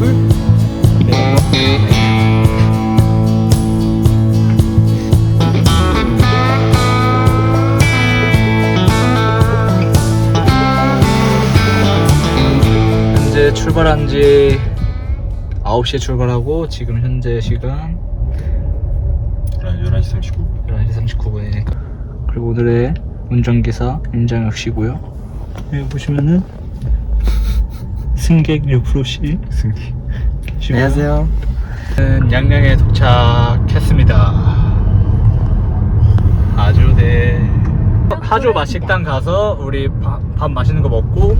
둘. 네, 네. 현재 출발한 지 9시에 출발하고 지금 현재 시간 11시 39분 11시 39분에 그리고 오늘의 운전기사 임장혁 씨고요 여기 보시면은 승객 유프로 씨. 승기 안녕하세요. 양양에 도착했습니다. 아주 네. 하조 맛식당 가서 우리 밥, 밥 맛있는 거 먹고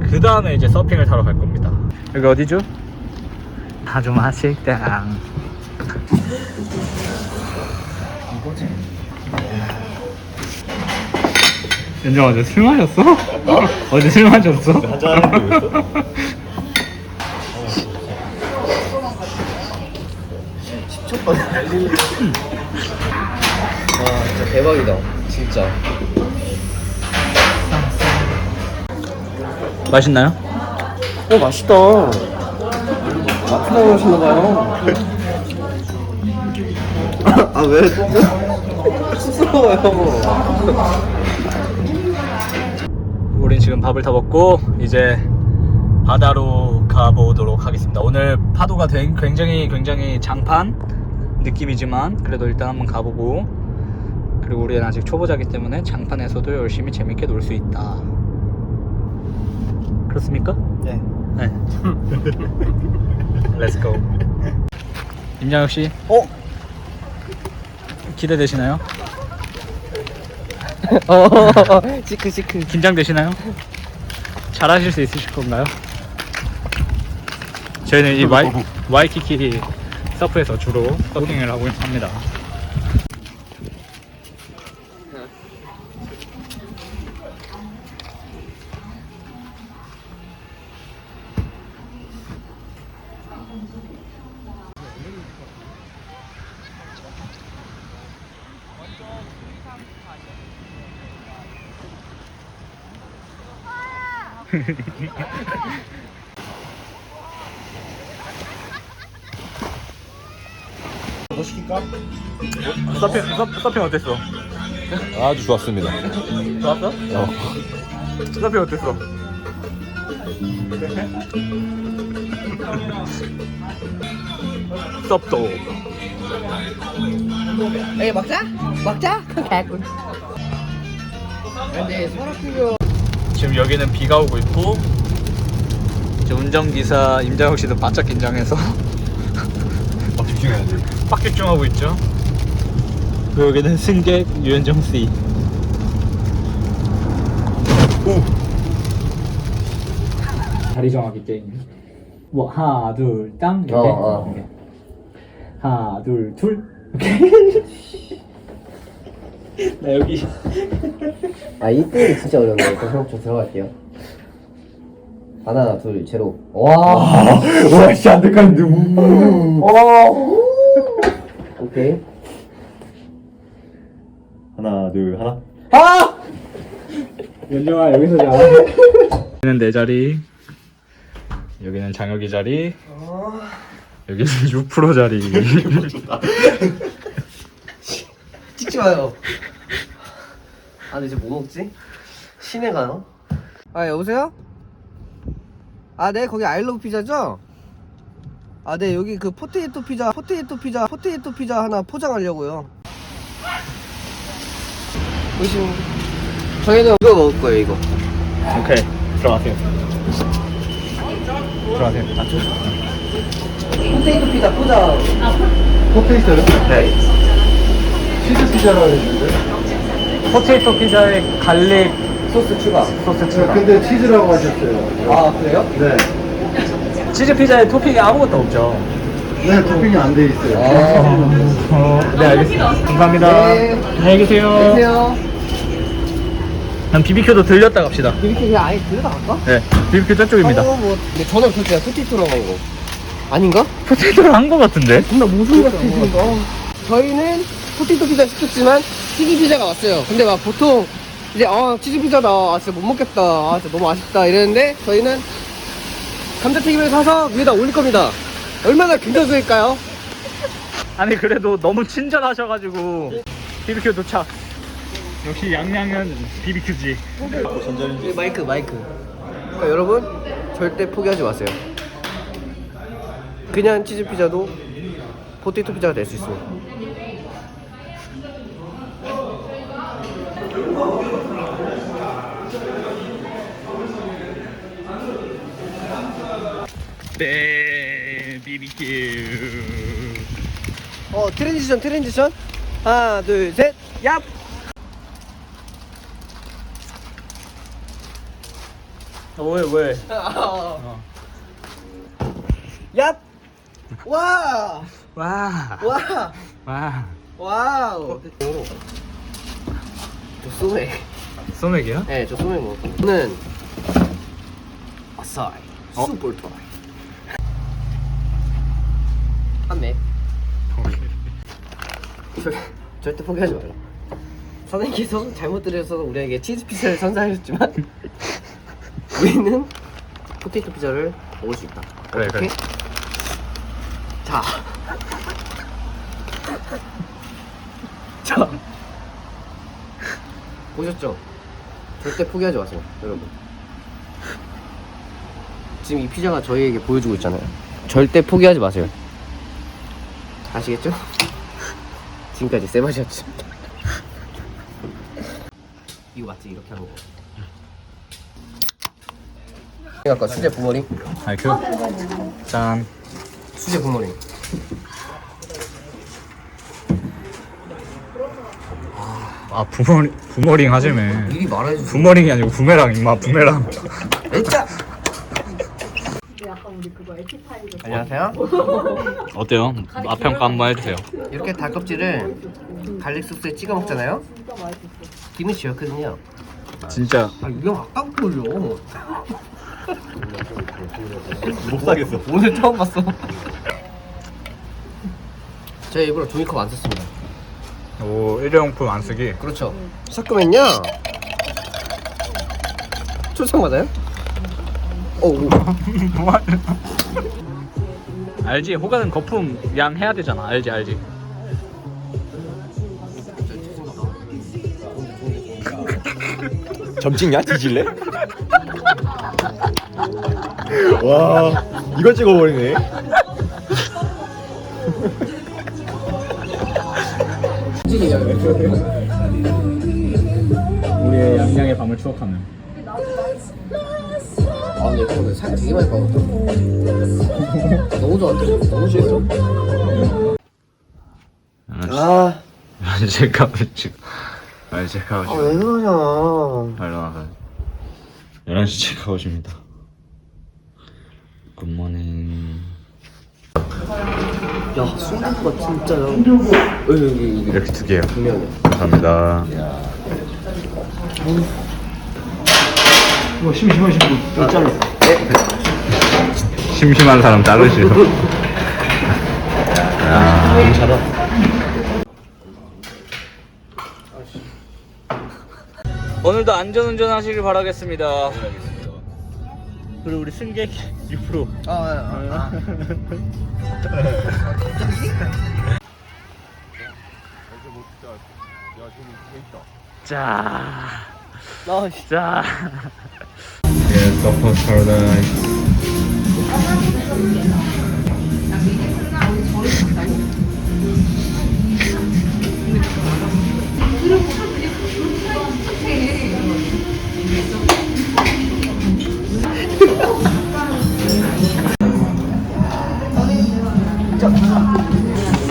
그 다음에 이제 서핑을 타러 갈 겁니다. 여기 어디죠? 하조 맛식당. 이거지 연정 어제 술 마셨어? 어제 술 마셨어? 한잔 하는? 와 진짜 대박이다 진짜 맛있나요? 어 맛있다 마트나 오셨나봐요 아왜 쑥스러워요 우린 지금 밥을 다 먹고 이제 바다로 가보도록 하겠습니다. 오늘 파도가 되- 굉장히 굉장히 장판 느낌이지만 그래도 일단 한번 가보고 그리고 우리는 아직 초보자기 때문에 장판에서도 열심히 재밌게 놀 수 있다. 그렇습니까? 네 네. Let's go. 임장혁 씨 어? 기대되시나요? 어 시크 시크 긴장되시나요? 잘하실 수 있으실 건가요? 저희는 이 와이, 와이키키 서프에서 주로 서핑을 하고 합니다. 서핑, 서, 서핑 어땠어? 아주 좋았습니다 좋았어? 어. 서핑 어땠어? 섭도 에이 먹자? 먹자? 개꿀 근데 서랍필요 지금 여기는 비가 오고 있고 이제 운전기사 임장혁 씨도 바짝 긴장해서 막 집중해야 돼 빡 집중하고 있죠. 그리고 여기는 승객 유현정 씨. 오. 자리 정하기 게임. 뭐 하나 둘땅 이렇게. 어, 어. 이렇게. 하나 둘 둘. 오케이. 나 여기. 아 이때 진짜 어려운데. 그럼 좀 들어갈게요. 하나 둘 제로. 와. 와 씨 안 될까는 누구 오케이. 하나 둘 하나. 아! 연정아 여기서 자. 여기는 내 자리. 여기는 장혁이 자리. 여기는 6% 자리. 찍지 마요 아 근데 이제 뭐 먹지? 시내 가요? 아 여보세요? 아 네 거기 아이러브 피자죠? 아 네 여기 그 포테이토 피자 포테이토 피자 포테이토 피자 하나 포장하려고요 보시면 저희는 이거 먹을 거예요 이거 오케이 들어가세요. 들어가세요. 아, 포테이토 피자 포장 포테이토요? 네 치즈 피자라고 했는데 포테이토 피자에 갈릭 소스 추가 소스 추가. 근데 치즈라고 하셨어요 아 그래요? 네, 치즈 피자에 토핑이 아무것도 없죠. 네 토핑이 안 돼 있어요 어, 네 알겠습니다. 감사합니다. 네. 안녕히 계세요. 안녕하세요 난 BBQ도 들렸다 갑시다. 이렇게 그냥 아예 들어갈까? 네, BBQ 저쪽입니다. 어, 뭐 근데 저는 그때 포테이토라고 한 거 아닌가? 포테이토를 한 거 같은데? 존나 무슨 같은 거. 저희는 포테이토 피자 시켰지만 치즈 피자가 왔어요. 근데 막 보통 이제 아 치즈 피자다 아, 진짜 못 먹겠다 아 진짜 너무 아쉽다 이랬는데 저희는 감자튀김을 사서 위에다 올릴 겁니다. 얼마나 긍정적일까요? 아니 그래도 너무 친절하셔가지고 BBQ 도착 역시 양양은 BBQ지 이 마이크 마이크. 그러니까 여러분 절대 포기하지 마세요. 그냥 치즈 피자도 포테이토 피자가 될 수 있습니다. 네 BBQ 어 트랜지션 트랜지션 하나 둘 셋. 얍. 왜 왜? 얍. 와. 와 와. 와. 와우. 저 소맥. 소맥이야? 네, 저 소맥 먹고. 저는 아싸이 어? 슈퍼 토이. 한맥. 절, 절대 포기하지 마요. 선생님께서 잘못 들으셔서 우리에게 치즈 피자를 선사하셨지만 우리는 포테이토 피자를 먹을 수 있다. 그래? 그래. 자. 자. 보셨죠? 절대 포기하지 마세요, 여러분. 지금 이 피자가 저희에게 보여주고 있잖아요. 절대 포기하지 마세요. 아시겠죠? 지금까지 세바시였습니다. 이거 맞지? 이렇게 하는 거. 아까 수제 부머리? 아이큐 짠 수제 부머리. 아 부머리 부머링 하지매 미리 말해주세요. 부머링이 아니고 부메랑 임마 부메랑 진짜. 안녕하세요. 어때요? 맛평가 한번 해주세요 이렇게 닭껍질을 갈릭 소스에 찍어 먹잖아요. 김이 지었거든요. 진짜 아 이거 아까 보여. 못 사겠어. 오늘 처음 봤어. 제가 일부러 종이컵 안 썼습니다. 오 일회용품 안 쓰기 그렇죠. 섞으면요. 초상 맞아요? 오. 알지? 호가는 거품 양 해야 되잖아 알지 알지 점 찍냐? 뒤질래? 와, 이걸 찍어버리네. 우리의 양양의 밤을 추억하며 아 근데 이거 살 되게 많이 빠졌다. 너무 좋았다. 너무 좋았어. 아, 제가 지금 아 제가 아, 왜 그러냐. 빨리 나가 11시 체크아웃 입니다 굿모닝 야, 순대가 진짜요. 여기 여기 여기 이렇게 두 개요 분명해. 감사합니다 이 거 심심하시고 또 잘라. 심심한 사람 자르시오. 너무 잘하. 오늘도 안전운전 하시길 바라겠습니다. 그리고 우리 승객 6% 아, 아, 아. 자, 아, 씨. 자. 예, 서퍼 파라다이스.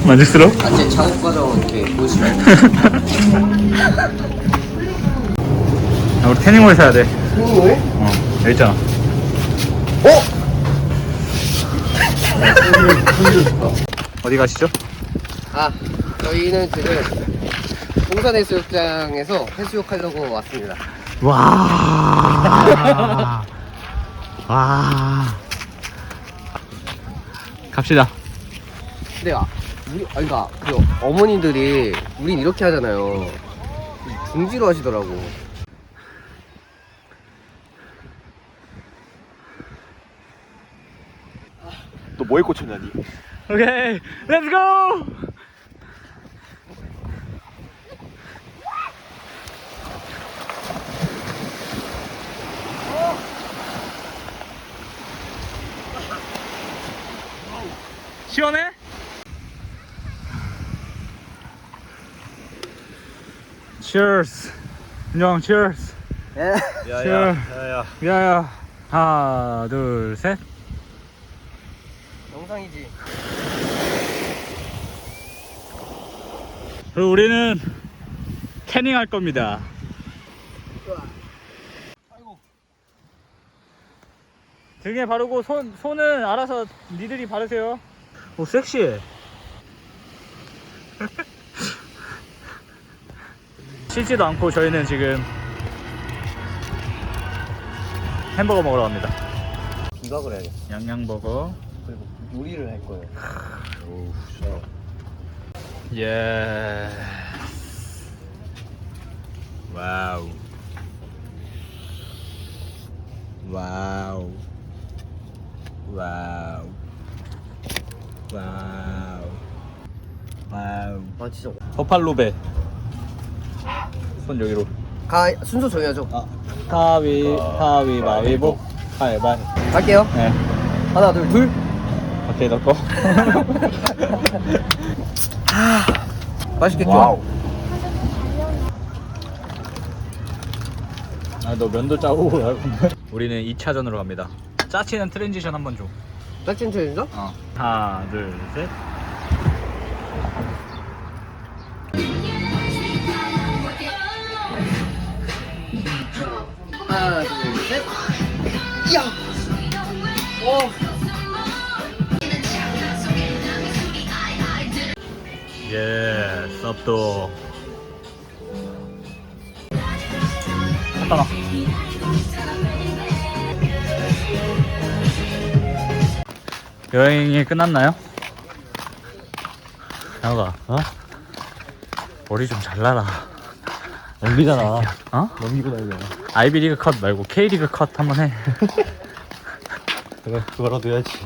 만족스러워? 아, 제 작업 과정 이렇게 보시면. 아, 우리 태닝몰 사야 돼. 왜? 어, 여기 있잖아. 어? 어디 가시죠? 아, 저희는 지금 동산 해수욕장에서 해수욕 하려고 왔습니다. 와. 와. 갑시다. 근데 아, 우리 아니 그러니까 그 어머니들이 우린 이렇게 하잖아요. 중지로 하시더라고. 너 뭐에 꽂혔냐니? 오케이, 렛츠 고! 시원해? Cheers. 예. 야야, 야야. 야야. 하나, 둘, 셋. 영상이지. 그리고 우리는 캐닝 할 겁니다. 등에 바르고 손 손은 알아서 니들이 바르세요. 오 섹시해. 씻지도 않고 저희는 지금 햄버거 먹으러 갑니다. 비박을 해야겠어. 양양버거. 그리고 요리를 할 거예요. 오, 좋아. 예. 와우. 와우. 와우. 와우. 와우. 아 진짜. 버팔로베. 손 여기로. 가 순서 정해야죠. 아, 가위, 가위, 마위보. 가위바위. 갈게요. 네. 하나 둘 둘. 오케이, 넣고. 맛있겠죠? 와우. 아, 너 면도 짜고. 우리는 2차전으로 갑니다. 짜치는 트랜지션 한번 줘. 짝진 트레인저? 어. 하나, 둘, 셋. 하나 둘 셋. 야. 어. 예, 쌉도. 갖다 놔. 여행이 끝났나요? 양호가, 어? 머리 좀 잘라라. 넘기잖아. 어? 넘기고 날잖아. 아이비리그 컷 말고 K리그 컷 한번 해. 그래, 그거라도 해야지.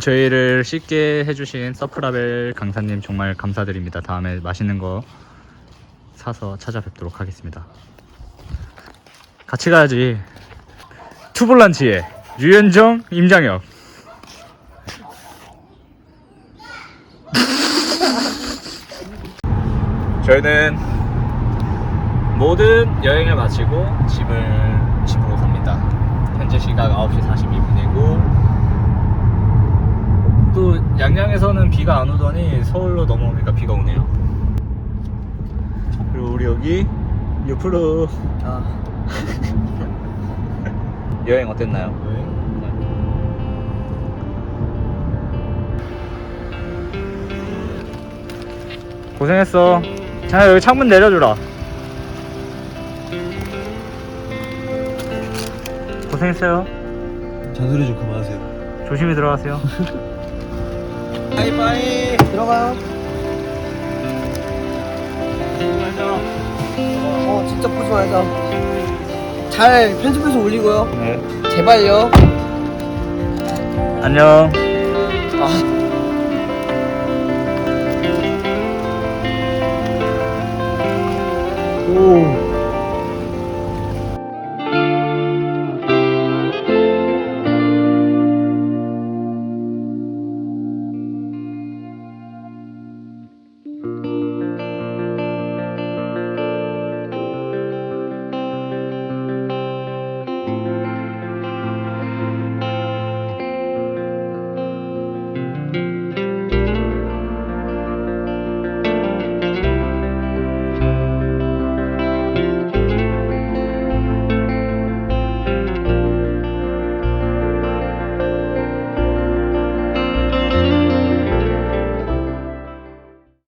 저희를 쉽게 해주신 서프라벨 강사님 정말 감사드립니다. 다음에 맛있는 거 사서 찾아뵙도록 하겠습니다. 같이 가야지. 투볼란치의 유현정, 임장혁. 저희는 모든 여행을 마치고 집을 집으로 갑니다. 현재 시각 9시 42분이고 또 양양에서는 비가 안 오더니 서울로 넘어오니까 비가 오네요. 그리고 우리 여기 유프로 아. 여행 어땠나요? 고생했어. 자 여기 창문 내려주라. 고생했어요. 잔소리 좀 그만하세요. 조심히 들어가세요. 바이바이. 들어가요. 어 진짜 보지 말자. 잘 편집해서 올리고요. 네. 제발요. 안녕. 아. 오.